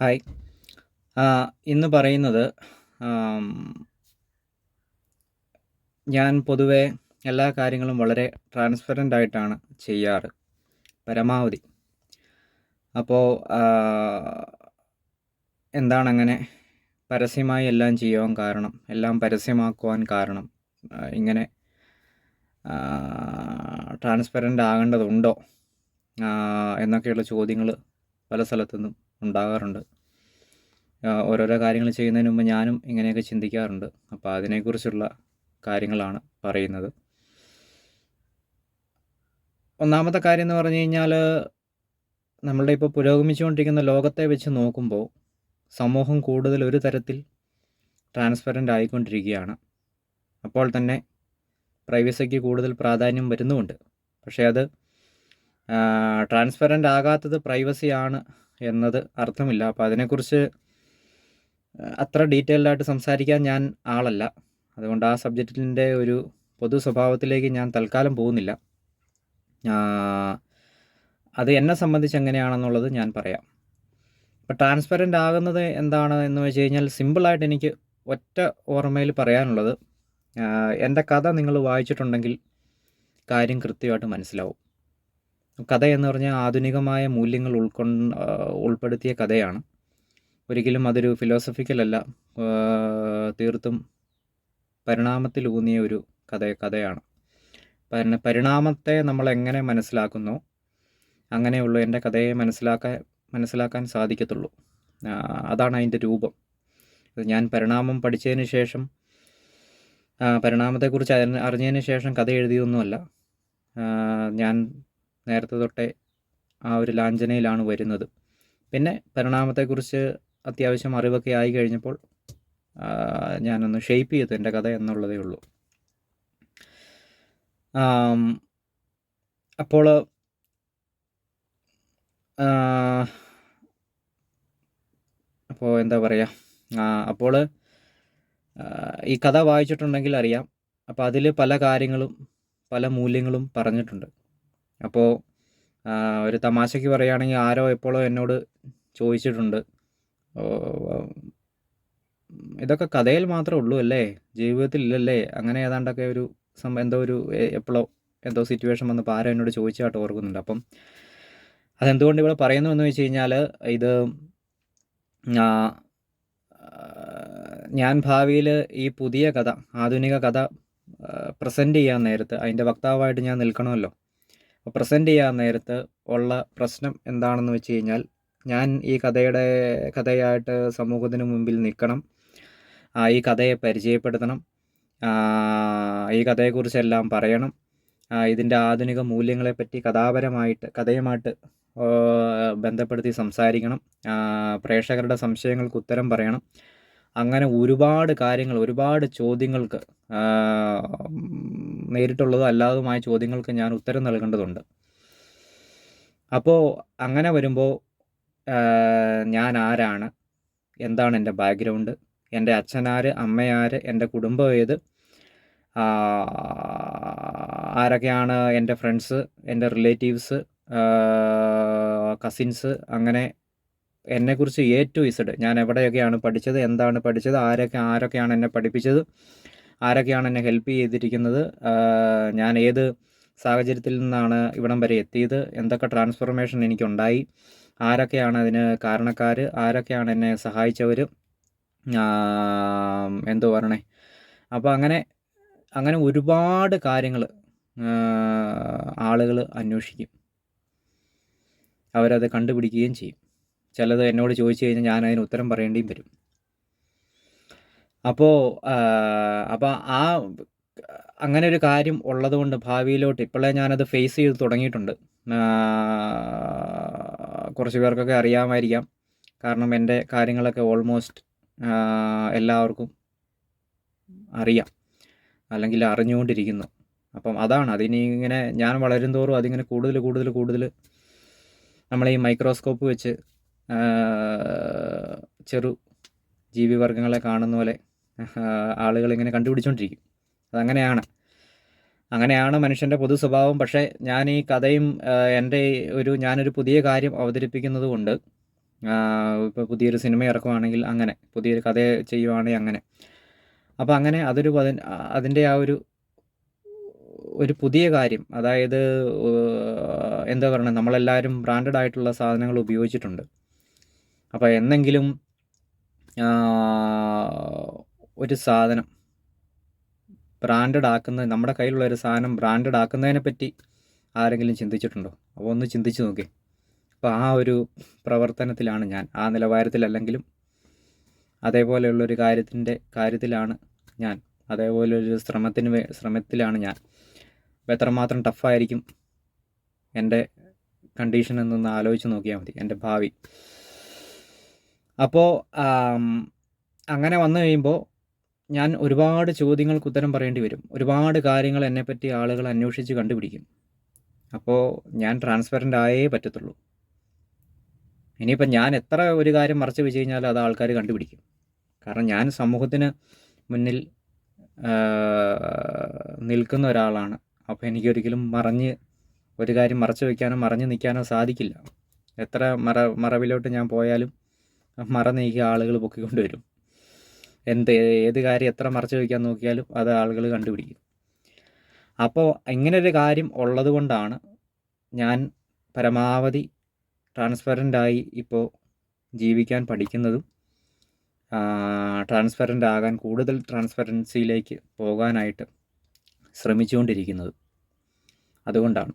Hi. ഇന്ന് പറയുന്നത് ഞാൻ പൊതുവെ എല്ലാ കാര്യങ്ങളും വളരെ ട്രാൻസ്പെറന്റ് ആയിട്ടാണ് ചെയ്യാറ്. പരമാവധി. അപ്പോൾ എന്താണ് അങ്ങനെ പരസ്യമായി എല്ലാം ചെയ്യുവാൻ കാരണം എല്ലാം പരസ്യമാക്കുവാൻ കാരണം ഇങ്ങനെ ട്രാൻസ്പെറന്റ് ആകേണ്ടതുണ്ടോ എന്നൊക്കെയുള്ള ചോദ്യങ്ങൾ പല സ്ഥലത്തു നിന്നും ഉണ്ടാകാറുണ്ട്. ഓരോരോ കാര്യങ്ങൾ ചെയ്യുന്നതിന് മുമ്പ് ഞാനും ഇങ്ങനെയൊക്കെ ചിന്തിക്കാറുണ്ട്. അപ്പോൾ അതിനെക്കുറിച്ചുള്ള കാര്യങ്ങളാണ് പറയുന്നത്. ഒന്നാമത്തെ കാര്യം എന്ന് പറഞ്ഞു കഴിഞ്ഞാൽ നമ്മളുടെ ഇപ്പോൾ പുരോഗമിച്ചുകൊണ്ടിരിക്കുന്ന ലോകത്തെ വെച്ച് നോക്കുമ്പോൾ സമൂഹം കൂടുതൽ ഒരു തരത്തിൽ ട്രാൻസ്പെറന്റ് ആയിക്കൊണ്ടിരിക്കുകയാണ്. അപ്പോൾ തന്നെ പ്രൈവസിക്ക് കൂടുതൽ പ്രാധാന്യം വരുന്നുമുണ്ട്. പക്ഷേ അത് ട്രാൻസ്പെറന്റ് ആകാത്തത് പ്രൈവസി ആണ് എന്നത് അർത്ഥമില്ല. അപ്പോൾ അതിനെക്കുറിച്ച് അത്ര ഡീറ്റെയിൽഡ് ആയിട്ട് സംസാരിക്കാൻ ഞാൻ ആളല്ല. അതുകൊണ്ട് ആ സബ്ജക്റ്റിന്റെ ഒരു പൊതു സ്വഭാവത്തിലേക്ക് ഞാൻ തൽക്കാലം പോകുന്നില്ല. അത് എന്നെ സംബന്ധിച്ച് എങ്ങനെയാണെന്നുള്ളത് ഞാൻ പറയാം. അപ്പോൾ ട്രാൻസ്പെറന്റ് ആകുന്നത് എന്താണ് എന്ന് വെച്ച് കഴിഞ്ഞാൽ സിമ്പിളായിട്ട് എനിക്ക് ഒറ്റ ഓർമ്മയിൽ പറയാനുള്ളത് എന്റെ കഥ നിങ്ങൾ വായിച്ചിട്ടുണ്ടെങ്കിൽ കാര്യം കൃത്യമായിട്ട് മനസ്സിലാവും. കഥ എന്ന് പറഞ്ഞാൽ ആധുനികമായ മൂല്യങ്ങൾ ഉൾക്കൊ ഉൾപ്പെടുത്തിയ കഥയാണ്. ഒരിക്കലും അതൊരു ഫിലോസഫിക്കൽ അല്ല. തീർത്തും പരിണാമത്തിലൂന്നിയ ഒരു കഥ കഥയാണ്. പരിണ പരിണാമത്തെ നമ്മൾ എങ്ങനെ മനസ്സിലാക്കുന്നോ? അങ്ങനെയുള്ളൂ എന്റെ കഥയെ മനസ്സിലാക്കാൻ മനസ്സിലാക്കാൻ സാധിക്കത്തുള്ളൂ. അതാണ് അതിന്റെ രൂപം. ഞാൻ പരിണാമം പഠിച്ചതിന് ശേഷം പരിണാമത്തെക്കുറിച്ച് അറിഞ്ഞ- അറിഞ്ഞതിന് ശേഷം കഥ എഴുതിയൊന്നുമല്ല ഞാൻ നേരത്തെ തൊട്ടേ ആ ഒരു ലാഞ്ചനയിലാണ് വരുന്നത്. പിന്നെ പരിണാമത്തെക്കുറിച്ച് അത്യാവശ്യം അറിവൊക്കെ ആയി കഴിഞ്ഞപ്പോൾ ഞാനൊന്ന് ഷെയ്പ്പ് ചെയ്തു എന്റെ കഥ എന്നുള്ളതേ ഉള്ളൂ. അപ്പോൾ അപ്പോൾ എന്താ പറയുക അപ്പോൾ ഈ കഥ വായിച്ചിട്ടുണ്ടെങ്കിൽ അറിയാം. അപ്പോൾ അതിൽ പല കാര്യങ്ങളും പല മൂല്യങ്ങളും പറഞ്ഞിട്ടുണ്ട്. അപ്പോൾ ഒരു തമാശയ്ക്ക് പറയുകയാണെങ്കിൽ ആരോ എപ്പോഴോ എന്നോട് ചോദിച്ചിട്ടുണ്ട്. ഇതൊക്കെ കഥയിൽ മാത്രമേ ഉള്ളൂ അല്ലേ? ജീവിതത്തിൽ ഇല്ലല്ലേ അങ്ങനെ ഏതാണ്ടൊക്കെ ഒരു എന്തോ ഒരു എപ്പോഴോ എന്തോ സിറ്റുവേഷൻ വന്നപ്പോൾ ആരോ എന്നോട് ചോദിച്ചായിട്ട് ഓർക്കുന്നുണ്ട്. അപ്പം അതെന്തുകൊണ്ട് ഇവിടെ പറയുന്നു എന്ന് വെച്ച് കഴിഞ്ഞാൽ ഇത് ഞാൻ ഭാവിയിൽ ഈ പുതിയ കഥ ആധുനിക കഥ പ്രസന്റ് ചെയ്യാൻ നേരത്ത് അതിന്റെ വക്താവായിട്ട് ഞാൻ നിൽക്കണമല്ലോ. പ്രസന്റ് ചെയ്യാൻ നേരത്ത് ഉള്ള പ്രശ്നം എന്താണെന്ന് വെച്ച് കഴിഞ്ഞാൽ ഞാൻ ഈ കഥയുടെ കഥയായിട്ട് സമൂഹത്തിന് മുമ്പിൽ നിൽക്കണം. ഈ കഥയെ പരിചയപ്പെടുത്തണം. ഈ കഥയെക്കുറിച്ചെല്ലാം പറയണം. ഇതിന്റെ ആധുനിക മൂല്യങ്ങളെപ്പറ്റി കഥാപരമായിട്ട് കഥയുമായിട്ട് ബന്ധപ്പെടുത്തി സംസാരിക്കണം. പ്രേക്ഷകരുടെ സംശയങ്ങൾക്ക് ഉത്തരം പറയണം. അങ്ങനെ ഒരുപാട് കാര്യങ്ങൾ ഒരുപാട് ചോദ്യങ്ങൾക്ക് നേരിട്ടുള്ളതും അല്ലാതുമായ ചോദ്യങ്ങൾക്ക് ഞാൻ ഉത്തരം നൽകേണ്ടതുണ്ട്. അപ്പോൾ അങ്ങനെ വരുമ്പോൾ ഞാൻ ആരാണ്? എന്താണ് എന്റെ ബാക്ക്ഗ്രൗണ്ട് എന്റെ അച്ഛനാര് അമ്മയാര് എന്റെ കുടുംബം ഏത്? ആരൊക്കെയാണ് എന്റെ ഫ്രണ്ട്സ് എന്റെ റിലേറ്റീവ്സ് കസിൻസ് അങ്ങനെ എന്നെക്കുറിച്ച് എ ടു ഇസഡ്. ഞാൻ എവിടെയൊക്കെയാണ് പഠിച്ചത് എന്താണ് പഠിച്ചത് ആരൊക്കെ ആരൊക്കെയാണ് എന്നെ പഠിപ്പിച്ചത് ആരൊക്കെയാണ് എന്നെ ഹെൽപ്പ് ചെയ്തിരിക്കുന്നത് ഞാൻ ഏത് സാഹചര്യത്തിൽ നിന്നാണ് ഇവിടം വരെ എത്തിയത് എന്തൊക്കെ ട്രാൻസ്ഫോർമേഷൻ എനിക്കുണ്ടായി ആരൊക്കെയാണ് അതിന് കാരണക്കാർ ആരൊക്കെയാണ് എന്നെ സഹായിച്ചവർ എന്തോ പറയണേ. അപ്പോൾ അങ്ങനെ അങ്ങനെ ഒരുപാട് കാര്യങ്ങൾ ആളുകൾ അന്വേഷിക്കും. അവരത് കണ്ടുപിടിക്കുകയും ചെയ്യും. ചിലത് എന്നോട് ചോദിച്ചു കഴിഞ്ഞാൽ ഞാൻ അതിന് ഉത്തരം പറയേണ്ടിയും വരും. അപ്പോൾ അപ്പോൾ ആ അങ്ങനെ ഒരു കാര്യം ഉള്ളതുകൊണ്ട് ഭാവിയിലോട്ട് ഇപ്പോഴേ ഞാനത് ഫേസ് ചെയ്ത് തുടങ്ങിയിട്ടുണ്ട്. കുറച്ച് പേർക്കൊക്കെ അറിയാമായിരിക്കാം. കാരണം എന്റെ കാര്യങ്ങളൊക്കെ ഓൾമോസ്റ്റ് എല്ലാവർക്കും അറിയാം. അല്ലെങ്കിൽ അറിഞ്ഞുകൊണ്ടിരിക്കുന്നു. അപ്പം അതാണ്. അതിനി ഇങ്ങനെ ഞാൻ വളരും തോറും അതിങ്ങനെ കൂടുതൽ കൂടുതൽ കൂടുതൽ നമ്മൾ ഈ മൈക്രോസ്കോപ്പ് വെച്ച് ചെറു ജീവിവർഗങ്ങളെ കാണുന്ന പോലെ ആളുകൾ ഇങ്ങനെ കണ്ടുപിടിച്ചുകൊണ്ടിരിക്കും അതങ്ങനെയാണ്. അങ്ങനെയാണ് മനുഷ്യന്റെ പൊതു സ്വഭാവം. പക്ഷേ ഞാൻ ഈ കഥയും എന്റെ ഒരു ഞാനൊരു പുതിയ കാര്യം അവതരിപ്പിക്കുന്നത് കൊണ്ട് ഇപ്പോൾ പുതിയൊരു സിനിമ ഇറക്കുവാണെങ്കിൽ അങ്ങനെ പുതിയൊരു കഥ ചെയ്യുവാണെങ്കിൽ അങ്ങനെ. അപ്പോൾ അങ്ങനെ അതൊരു അതിന്റെ ആ ഒരു ഒരു പുതിയ കാര്യം അതായത് എന്താ പറയുക നമ്മളെല്ലാവരും ബ്രാൻഡഡ് ആയിട്ടുള്ള സാധനങ്ങൾ ഉപയോഗിച്ചിട്ടുണ്ട്. അപ്പോൾ എന്നെങ്കിലും ഒരു സാധനം ബ്രാൻഡഡ് ആക്കുന്ന നമ്മുടെ കയ്യിലുള്ള ഒരു സാധനം ബ്രാൻഡഡ് ആക്കുന്നതിനെ പറ്റി ആരെങ്കിലും ചിന്തിച്ചിട്ടുണ്ടോ? അപ്പോൾ ഒന്ന് ചിന്തിച്ച് നോക്കി. അപ്പോൾ ആ ഒരു പ്രവർത്തനത്തിലാണ് ഞാൻ. ആ നിലവാരത്തിലല്ലെങ്കിലും അതേപോലെയുള്ളൊരു കാര്യത്തിന്റെ കാര്യത്തിലാണ് ഞാൻ. അതേപോലെ ഒരു ശ്രമത്തിന് ശ്രമത്തിലാണ് ഞാൻ. അപ്പോൾ എത്രമാത്രം ടഫായിരിക്കും എന്റെ കണ്ടീഷൻ എന്നൊന്ന് ആലോചിച്ച് നോക്കിയാൽ മതി. എന്റെ ഭാവി. അപ്പോൾ അങ്ങനെ വന്നു കഴിയുമ്പോൾ ഞാൻ ഒരുപാട് ചോദ്യങ്ങൾക്ക് ഉത്തരം പറയേണ്ടി വരും. ഒരുപാട് കാര്യങ്ങൾ എന്നെപ്പറ്റി ആളുകൾ അന്വേഷിച്ച് കണ്ടുപിടിക്കും. അപ്പോൾ ഞാൻ ട്രാൻസ്പെറന്റ് ആയേ പറ്റത്തുള്ളൂ. ഇനിയിപ്പോൾ ഞാൻ എത്ര ഒരു കാര്യം മറച്ചു വെച്ച് കഴിഞ്ഞാൽ അത് ആൾക്കാർ കണ്ടുപിടിക്കും. കാരണം ഞാൻ സമൂഹത്തിന് മുന്നിൽ നിൽക്കുന്ന ഒരാളാണ്. അപ്പോൾ എനിക്കൊരിക്കലും മറഞ്ഞ് ഒരു കാര്യം മറച്ചു വയ്ക്കാനോ മറഞ്ഞു നിൽക്കാനോ സാധിക്കില്ല. എത്ര മറ മറവിലോട്ട് ഞാൻ പോയാലും മറ നീക്കി ആളുകൾ പൊക്കിക്കൊണ്ടുവരും. എന്ത് ഏത് കാര്യം എത്ര മറച്ചു വയ്ക്കാൻ നോക്കിയാലും അത് ആളുകൾ കണ്ടുപിടിക്കും. അപ്പോൾ ഇങ്ങനൊരു കാര്യം ഉള്ളത് കൊണ്ടാണ് ഞാൻ പരമാവധി ട്രാൻസ്പെറന്റായി ഇപ്പോൾ ജീവിക്കാൻ പഠിക്കുന്നതും ട്രാൻസ്പെറന്റ് ആകാൻ കൂടുതൽ ട്രാൻസ്പെറൻസിയിലേക്ക് പോകാനായിട്ട് ശ്രമിച്ചുകൊണ്ടിരിക്കുന്നത്. അതുകൊണ്ടാണ്.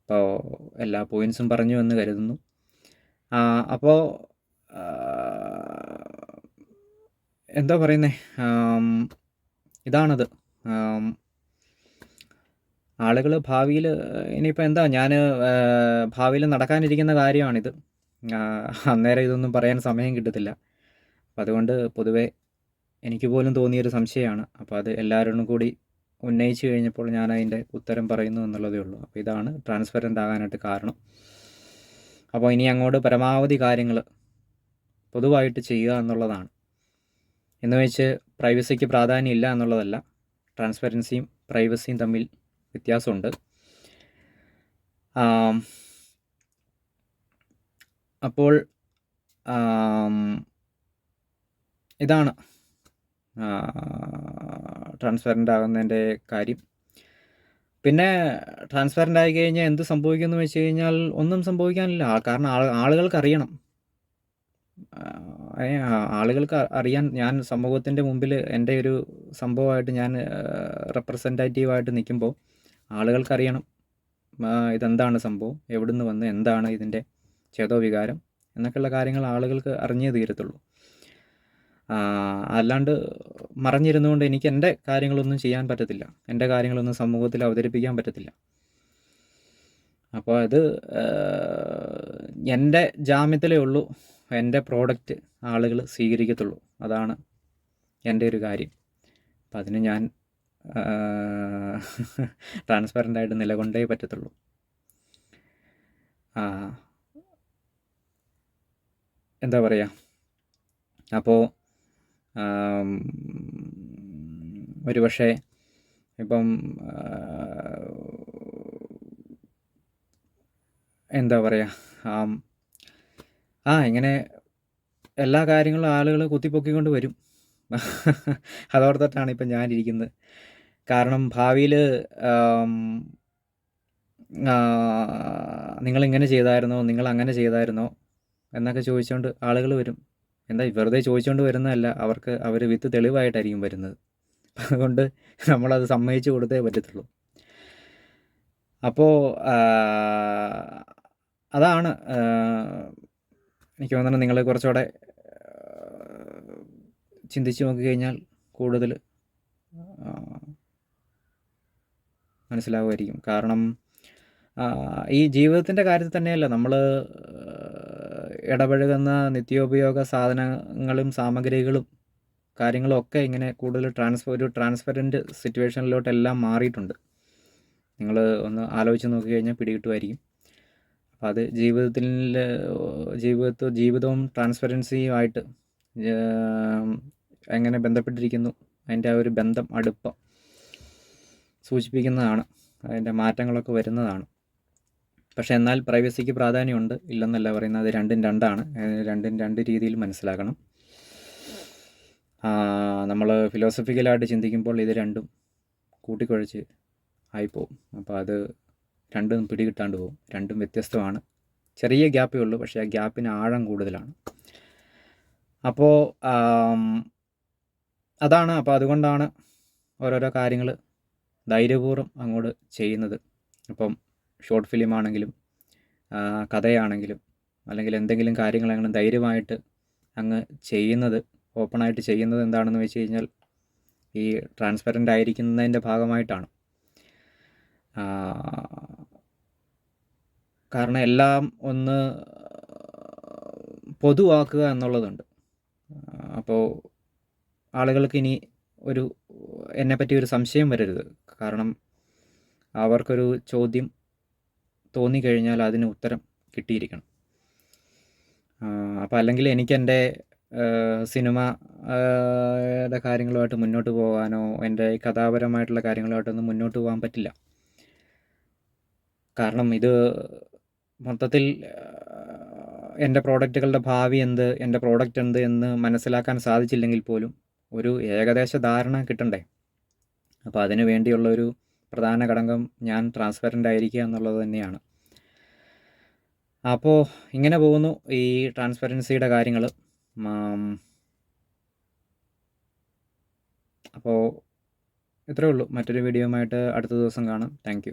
അപ്പോൾ എല്ലാ പോയിൻസും പറഞ്ഞു എന്ന് കരുതുന്നു. അപ്പോൾ എന്താ പറയുന്നത് ഇതാണത്. ആളുകൾ ഭാവിയിൽ ഇനിയിപ്പോൾ എന്താ ഞാൻ ഭാവിയിൽ നടക്കാനിരിക്കുന്ന കാര്യമാണിത്. അന്നേരം ഇതൊന്നും പറയാൻ സമയം കിട്ടത്തില്ല. അപ്പം അതുകൊണ്ട് പൊതുവെ എനിക്ക് പോലും തോന്നിയൊരു സംശയമാണ്. അപ്പോൾ അത് എല്ലാവരോടും കൂടി ഉന്നയിച്ചു കഴിഞ്ഞപ്പോൾ ഞാൻ അതിന്റെ ഉത്തരം പറയുന്നു എന്നുള്ളതേ ഉള്ളൂ. അപ്പോൾ ഇതാണ് ട്രാൻസ്പെറന്റ് ആകാനായിട്ട് കാരണം. അപ്പോൾ ഇനി അങ്ങോട്ട് പരമാവധി കാര്യങ്ങൾ പൊതുവായിട്ട് ചെയ്യുക എന്നുള്ളതാണ്. എന്ന് വെച്ച് പ്രൈവസിക്ക് പ്രാധാന്യം ഇല്ല എന്നുള്ളതല്ല ട്രാൻസ്പെറൻസിയും പ്രൈവസിയും തമ്മിൽ വ്യത്യാസമുണ്ട്. അപ്പോൾ ഇതാണ് ട്രാൻസ്പെറന്റ് ആകുന്നതിന്റെ കാര്യം. പിന്നെ ട്രാൻസ്പെറന്റ് ആയി കഴിഞ്ഞാൽ എന്ത് സംഭവിക്കുമെന്ന് വെച്ച് കഴിഞ്ഞാൽ ഒന്നും സംഭവിക്കാനില്ല. കാരണം ആളുകൾക്ക് അറിയണം. ആളുകൾക്ക് അറിയാൻ ഞാൻ സമൂഹത്തിന്റെ മുമ്പിൽ എന്റെ ഒരു സംഭവമായിട്ട് ഞാൻ റെപ്രസെന്റേറ്റീവായിട്ട് നിൽക്കുമ്പോൾ ആളുകൾക്കറിയണം ഇതെന്താണ് സംഭവം എവിടുന്ന് വന്ന് എന്താണ് ഇതിന്റെ ചേതോവികാരം എന്നൊക്കെയുള്ള കാര്യങ്ങൾ ആളുകൾക്ക് അറിഞ്ഞേ തീരത്തുള്ളൂ. അല്ലാണ്ട് മറഞ്ഞിരുന്നുകൊണ്ട് എനിക്ക് എന്റെ കാര്യങ്ങളൊന്നും ചെയ്യാൻ പറ്റത്തില്ല എന്റെ കാര്യങ്ങളൊന്നും സമൂഹത്തിൽ അവതരിപ്പിക്കാൻ പറ്റത്തില്ല. അപ്പോൾ അത് എന്റെ ജാമ്യത്തിലേ ഉള്ളൂ. എന്റെ പ്രോഡക്റ്റ് ആളുകൾ സ്വീകരിക്കത്തുള്ളൂ. അതാണ് എന്റെ ഒരു കാര്യം. അപ്പം അതിന് ഞാൻ ട്രാൻസ്പെറന്റ് ആയിട്ട് നിലകൊണ്ടേ പറ്റത്തുള്ളൂ. എന്താ പറയുക അപ്പോൾ ഒരു പക്ഷേ ഇപ്പം എന്താ പറയുക ആം, ഇങ്ങനെ എല്ലാ കാര്യങ്ങളും ആളുകൾ കുത്തിപ്പൊക്കിക്കൊണ്ട് വരും. അതോർത്തിട്ടാണ് ഇപ്പം ഞാനിരിക്കുന്നത്. കാരണം ഭാവിയിൽ നിങ്ങളിങ്ങനെ ചെയ്തായിരുന്നോ നിങ്ങൾ അങ്ങനെ ചെയ്തായിരുന്നോ എന്നൊക്കെ ചോദിച്ചുകൊണ്ട് ആളുകൾ വരും. എന്താ വെറുതെ ചോദിച്ചുകൊണ്ട് വരുന്നതല്ല അവർക്ക് അവർ വിത്ത് തെളിവായിട്ടായിരിക്കും വരുന്നത്. അതുകൊണ്ട് നമ്മളത് സമ്മതിച്ചു കൊടുത്തേ പറ്റത്തുള്ളൂ. അപ്പോൾ അതാണ് എനിക്ക് തോന്നുന്നത് നിങ്ങൾ കുറച്ചുകൂടെ ചിന്തിച്ച് നോക്കിക്കഴിഞ്ഞാൽ കൂടുതൽ മനസ്സിലാവുമായിരിക്കും. കാരണം ഈ ജീവിതത്തിന്റെ കാര്യത്തിൽ തന്നെയല്ല നമ്മൾ ഇടപഴകുന്ന നിത്യോപയോഗ സാധനങ്ങളും സാമഗ്രികളും കാര്യങ്ങളും ഒക്കെ ഇങ്ങനെ കൂടുതൽ ട്രാൻസ്ഫർ ഒരു ട്രാൻസ്പെറന്റ് സിറ്റുവേഷനിലോട്ടെല്ലാം മാറിയിട്ടുണ്ട്. നിങ്ങൾ ഒന്ന് ആലോചിച്ച് നോക്കി കഴിഞ്ഞാൽ പിടികിട്ടുമായിരിക്കും. അപ്പോൾ അത് ജീവിതത്തിൽ ജീവിതത്തിൽ ജീവിതവും ട്രാൻസ്പെറൻസിയുമായിട്ട് എങ്ങനെ ബന്ധപ്പെട്ടിരിക്കുന്നു അതിന്റെ ആ ഒരു ബന്ധം അടുപ്പം സൂചിപ്പിക്കുന്നതാണ് അതിന്റെ മാറ്റങ്ങളൊക്കെ വരുന്നതാണ്. പക്ഷേ എന്നാൽ പ്രൈവസിക്ക് പ്രാധാന്യമുണ്ട് ഇല്ലെന്നല്ല പറയുന്നത് അത് രണ്ടും രണ്ടാണ് രണ്ടും രണ്ട് രീതിയിൽ മനസ്സിലാക്കണം. നമ്മൾ ഫിലോസഫിക്കലായിട്ട് ചിന്തിക്കുമ്പോൾ ഇത് രണ്ടും കൂട്ടിക്കുഴച്ച് ആയിപ്പോവും. അപ്പോൾ അത് രണ്ടും പിടികിട്ടാണ്ട് പോകും. രണ്ടും വ്യത്യസ്തമാണ്. ചെറിയ ഗ്യാപ്പേ ഉള്ളൂ. പക്ഷേ ആ ഗ്യാപ്പിന് ആഴം കൂടുതലാണ്. അപ്പോൾ അതാണ്. അപ്പോൾ അതുകൊണ്ടാണ് ഓരോരോ കാര്യങ്ങൾ ധൈര്യപൂർവം അങ്ങോട്ട് ചെയ്യുന്നത്. ഇപ്പം ഷോർട്ട് ഫിലിം ആണെങ്കിലും കഥയാണെങ്കിലും അല്ലെങ്കിൽ എന്തെങ്കിലും കാര്യങ്ങൾ അങ്ങനെ ധൈര്യമായിട്ട് അങ്ങ് ചെയ്യുന്നത് ഓപ്പണായിട്ട് ചെയ്യുന്നത് എന്താണെന്ന് വെച്ച് കഴിഞ്ഞാൽ ഈ ട്രാൻസ്പെറന്റ് ആയിരിക്കുന്നതിന്റെ ഭാഗമായിട്ടാണ്. കാരണം എല്ലാം ഒന്ന് പൊതുവാക്കുക എന്നുള്ളതുണ്ട്. അപ്പോൾ ആളുകൾക്ക് ഇനി ഒരു എന്നെപ്പറ്റി ഒരു സംശയം വരരുത്. കാരണം അവർക്കൊരു ചോദ്യം തോന്നിക്കഴിഞ്ഞാൽ അതിന് ഉത്തരം കിട്ടിയിരിക്കണം. അപ്പോൾ അല്ലെങ്കിൽ എനിക്ക് എന്റെ സിനിമ കാര്യങ്ങളുമായിട്ട് മുന്നോട്ട് പോകാനോ എന്റെ കഥാപരമായിട്ടുള്ള കാര്യങ്ങളുമായിട്ടൊന്നും മുന്നോട്ട് പോകാൻ പറ്റില്ല. കാരണം ഇത് മൊത്തത്തിൽ എന്റെ പ്രോഡക്റ്റുകളുടെ ഭാവി എന്ത് എന്റെ പ്രോഡക്റ്റ് എന്ത് എന്ന് മനസ്സിലാക്കാൻ സാധിച്ചില്ലെങ്കിൽ പോലും ഒരു ഏകദേശ ധാരണ കിട്ടണ്ടേ? അപ്പോൾ അതിനു വേണ്ടിയുള്ള ഒരു പ്രധാന ഘടകം ഞാൻ ട്രാൻസ്പെറന്റ് ആയിരിക്കുക എന്നുള്ളത് തന്നെയാണ്. അപ്പോൾ ഇങ്ങനെ പോകുന്നു ഈ ട്രാൻസ്പെറൻസിയുടെ കാര്യങ്ങൾ. അപ്പോൾ ഇത്രയേ ഉള്ളൂ. മറ്റൊരു വീഡിയോയുമായിട്ട് അടുത്ത ദിവസം കാണാം. താങ്ക്